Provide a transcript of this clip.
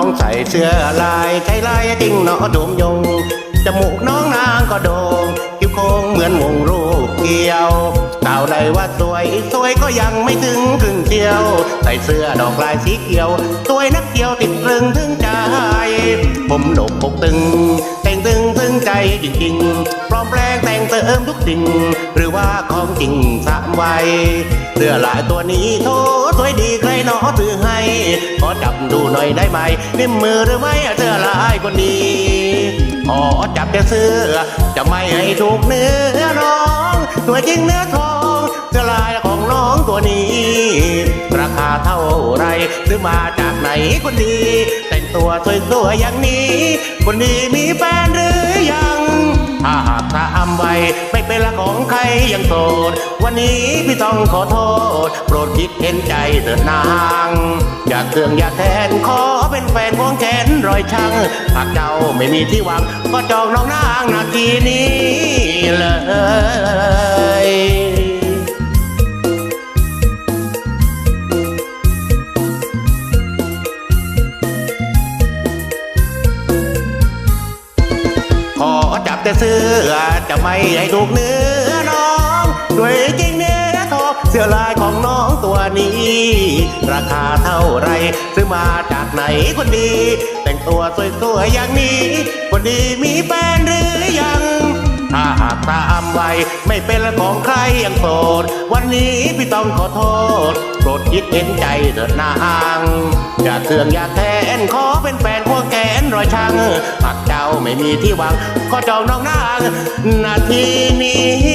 องใส่เสื้อลายใช้ลายจริงเนาะโดมยง จมูกน้องนางก็โดงคิ้วโค้งเหมือนวงรูปเกี่ยวกล่าวได้ว่าสวยสวยก็ยังไม่ถึงครึ่งเที่ยว ใส่เสื้อดอกลายสีเขียว สวยนักเที่ยวติดตรึงถึงใจ ผมดกปกตึง แต่งตึงถึงใจจริงๆปลอมแปลงแต่งเติมทุกสิ่งหรือว่าของจริงสามวัย สื้อลายตัวนี้โทสวยดีใครหนอซื้อให้ขอจับดูหน่อยได้ไหมนิ่มมือหรือไม่เสื้อลายคนดีขอจับแต่เสื้อจะไม่ให้ถูกเนื้อน้องตัวจริงเนื้อทองเสื้อลายของน้องตัวนี้ ราคาเท่าไรซื้อมาจากไหนคนดี แต่งตัวสวยๆอย่างนี้ คนดีมีแฟนหรือยัง ถ้าหากถ้าอำไว้ไม่เป็นละของใครยังโสด วันนี้พี่ต้องขอโทษ โปรดคิดเห็นใจเถิดนาง อยากเคืองอยากแทนขอเป็นแฟนวงแขนรอยช่างหากเจ้าไม่มีที่หวังก็จองน้องนางนาทีนี้เลย จับแต่เสื้อจะไม่ให้ถูกเนื้อน้องด้วยจริงเนื้อทองเสื้อลายของน้องตัวนี้ ราคาเท่าไรซื้อมาจากไหนคนดี แต่งตัวสวยๆอย่างนี้คนดีมีแฟนหรือ ไม่เป็นของใครยังโสด วันนี้พี่ต้องขอโทษ โปรดคิดเห็นใจเถิดนางอย่าเถื่องอย่าแทนขอเป็นแฟนพวกแกนรอยช่างหากเจ้าไม่มีที่หวังขอจองน้องนางนาทีนี้